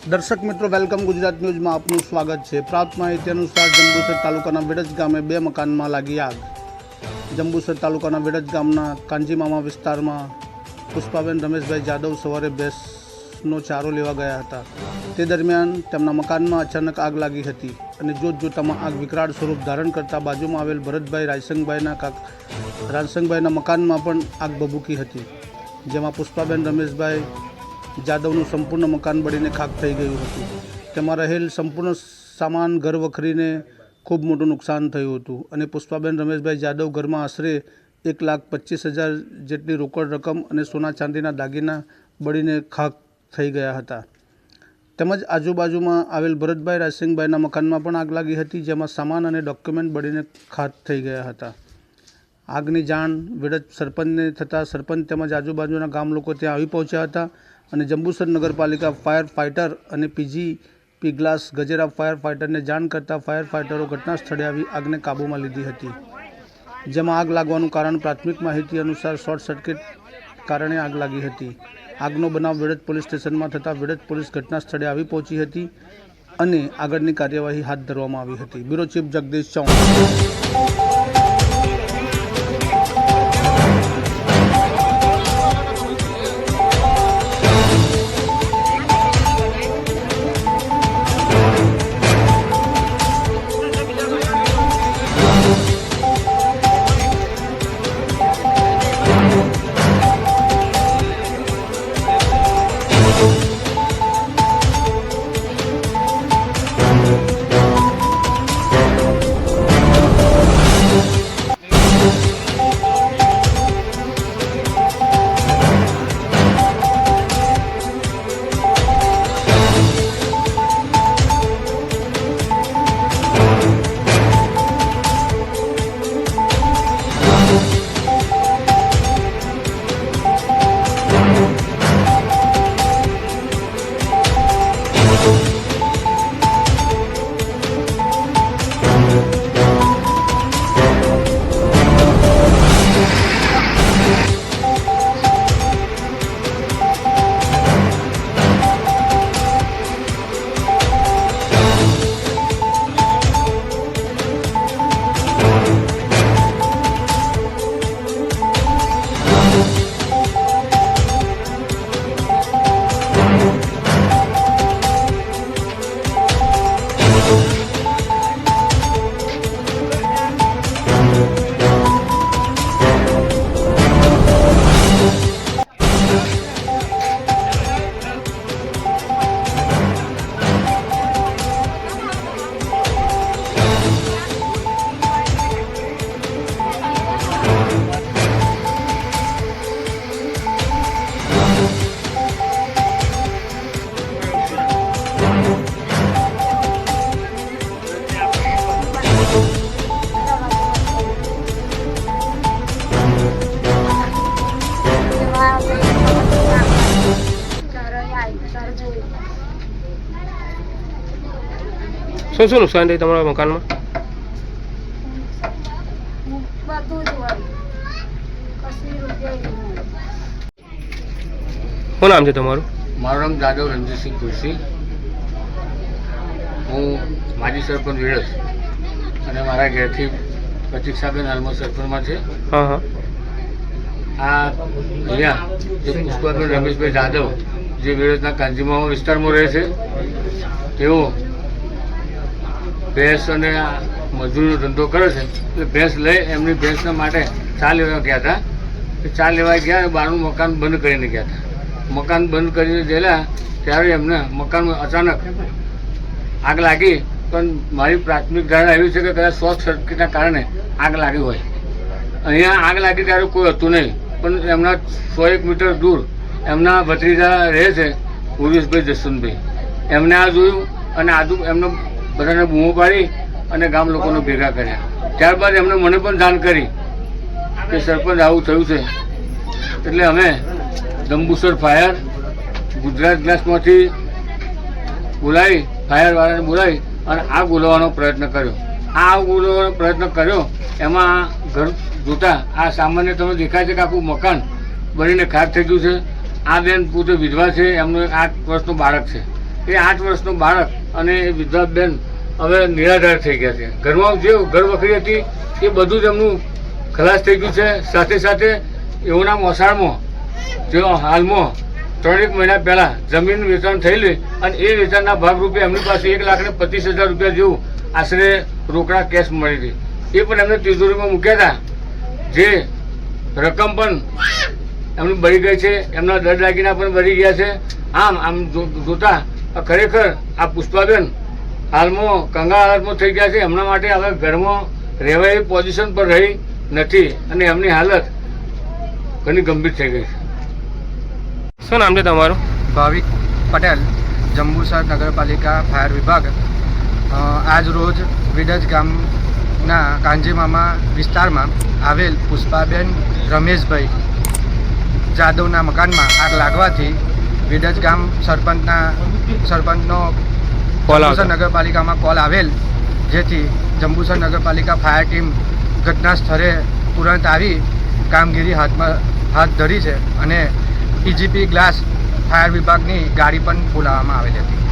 દર્શક મિત્રો, વેલકમ ગુજરાત ન્યૂઝમાં આપનું સ્વાગત છે. પ્રાપ્ત માહિતી અનુસાર જંબુસર તાલુકાના વેડજ ગામે બે મકાનમાં લાગી આગ. જંબુસર તાલુકાના વેડજ ગામના કાંજીમામા વિસ્તારમાં પુષ્પાબેન રમેશભાઈ જાદવ સવારે ભેંસનો ચારો લેવા ગયા હતા. તે દરમિયાન તેમના મકાનમાં અચાનક આગ લાગી હતી અને જોત જોતામાં આગ વિકરાળ સ્વરૂપ ધારણ કરતા બાજુમાં આવેલ ભરતભાઈ રાયસંગભાઈના કાક, રાયસંગભાઈના મકાનમાં પણ આગ ભભૂકી હતી, જેમાં પુષ્પાબેન રમેશભાઈ જાદવનું સંપૂર્ણ મકાન બળીને ખાક થઈ ગયું હતું. તેમાં રહેલ સંપૂર્ણ સામાન, ઘર વખરીને ખૂબ મોટું નુકસાન થયું હતું અને પુષ્પાબેન રમેશભાઈ જાદવ ઘરમાં આશરે એક લાખ પચીસ હજાર જેટલી રોકડ રકમ અને સોના ચાંદીના દાગીના બળીને ખાક થઈ ગયા હતા. તેમજ આજુબાજુમાં આવેલ ભરતભાઈ રાજસિંહભાઈના મકાનમાં પણ આગ લાગી હતી, જેમાં સામાન અને ડોક્યુમેન્ટ બળીને ખાક થઈ ગયા હતા. આગની જાણ વિડત સરપંચને થતાં સરપંચ તેમજ આજુબાજુના ગામ લોકો ત્યાં આવી પહોંચ્યા હતા. અને જંબુસર નગરપાલિકા ફાયર ફાઇટર અને PG P glass Gajera fire ફાઇટરને જાણ કરતાં ફાયર ફાઇટરો ઘટના સ્થળે આવી આગને કાબૂમાં લીધી હતી. જેમાં આગ લાગવાનું કારણ પ્રાથમિક માહિતી અનુસાર શોર્ટ સર્કિટ કારણે આગ લાગી હતી. આગનો બનાવ વિડજ પોલીસ સ્ટેશનમાં થતાં વિડજ પોલીસ ઘટના સ્થળે આવી પહોંચી હતી અને આગળની કાર્યવાહી હાથ ધરવામાં આવી હતી. Bureau chief Jagdish Chauhan. શું શું નુકસાન થયું તમારા મકાનમાં? શું નામ છે તમારું? મારું નામ જાદવ રણજીતસિંહ કુરશી હું માજી સરપંચ વેળસ અને મારા ઘેરથી પ્રતિક્ષાબેન હાલમાં સરપંચમાં છે. હા હા. આ અહીંયા જે પુષ્પાબેન રમેશભાઈ જાદવ જે વેળસના કાંજીમાવા વિસ્તારમાં રહે છે તેઓ ભેંસ અને મજૂરનો ધંધો કરે છે. એટલે ભેંસ લઈ એમની ભેંસના માટે ચા લેવા ગયા હતા. ચા લેવા ગયા બહારનું મકાન બંધ કરીને ગયા હતા. મકાન બંધ કરીને ગયેલા ત્યારે એમને મકાનમાં અચાનક આગ લાગી. પણ મારી પ્રાથમિક ધારણા એવી છે કે કદાચ શોર્ટ સર્કિટના કારણે આગ લાગી હોય. અહીંયા આગ લાગી ત્યારે કોઈ હતું નહીં. પણ એમના સો એક મીટર દૂર એમના ભત્રીજા રહે છે, પુરુષભાઈ જસવંતભાઈ એમને આ જોયું અને આજુ એમને બધાને બૂમો પાડી અને ગામ લોકોને ભેગા કર્યા. ત્યારબાદ એમને મને પણ જાણ કરી કે સરપંચ આવું થયું છે. એટલે અમે દંબુસર ફાયર ગુજરાત ગ્લાસમાંથી બોલાવી ફાયરવાળાને બોલાવી અને આગ બોલાવવાનો પ્રયત્ન કર્યો. આ આગ બોલાવવાનો પ્રયત્ન કર્યો, એમાં ઘર જોતા આ સામાન્ય તમે દેખાય છે કે આખું મકાન બનીને ખાક થઈ ગયું છે. આ બેન પોતે વિધવા છે, એમનો આઠ વર્ષનું બાળક છે. એ આઠ વર્ષનું બાળક અને એ વિધવા બેન હવે નિરાધાર થઈ ગયા છે. ઘરમાં જે ઘર વખરી હતી, એ બધું જ એમનું ખલાસ થઈ ગયું છે. સાથે સાથે એઓના મોસાળમાં જેઓ હાલમાં, ત્રણેક મહિના પહેલાં જમીન વેચાણ થયેલી અને એ વેચાણના ભાગરૂપે એમની પાસે એક લાખ ને પચીસ હજાર રૂપિયા જેવું આશરે રોકડા કેશ મળી હતી. એ પણ એમને તિજોરીમાં મૂક્યા હતા. જે રકમ પણ એમની બળી ગઈ છે. એમના દર દાગીના પણ બળી ગયા છે. આમ આમ જો- જોતા ખરેખર આ પુષ્પાબેન હાલમાં કંગા હાલતમાં થઈ ગયા છે. એમના માટે હવે ઘરમાં રહેવા એવી પોઝિશન પર રહી નથી અને એમની હાલત ઘણી ગંભીર થઈ ગઈ છે. શું નામ છે તમારું? ભાવિક પટેલ જંબુસર નગરપાલિકા ફાયર વિભાગ. આજ રોજ વિડજ ગામના કાંજીમામા વિસ્તારમાં આવેલ પુષ્પાબેન રમેશભાઈ જાદવના મકાનમાં આગ લાગવાથી વિડજ ગામ સરપંચના સરપંચનો કોલ નગરપાલિકામાં કોલ આવેલ જેથી જંબુસર નગરપાલિકા ફાયર ટીમ ઘટના સ્થળે તુરંત આવી કામગીરી હાથમાં હાથ ધરી છે અને ઈજીપી ગ્લાસ ફાયર વિભાગની ગાડી પણ બોલાવવામાં આવેલી હતી.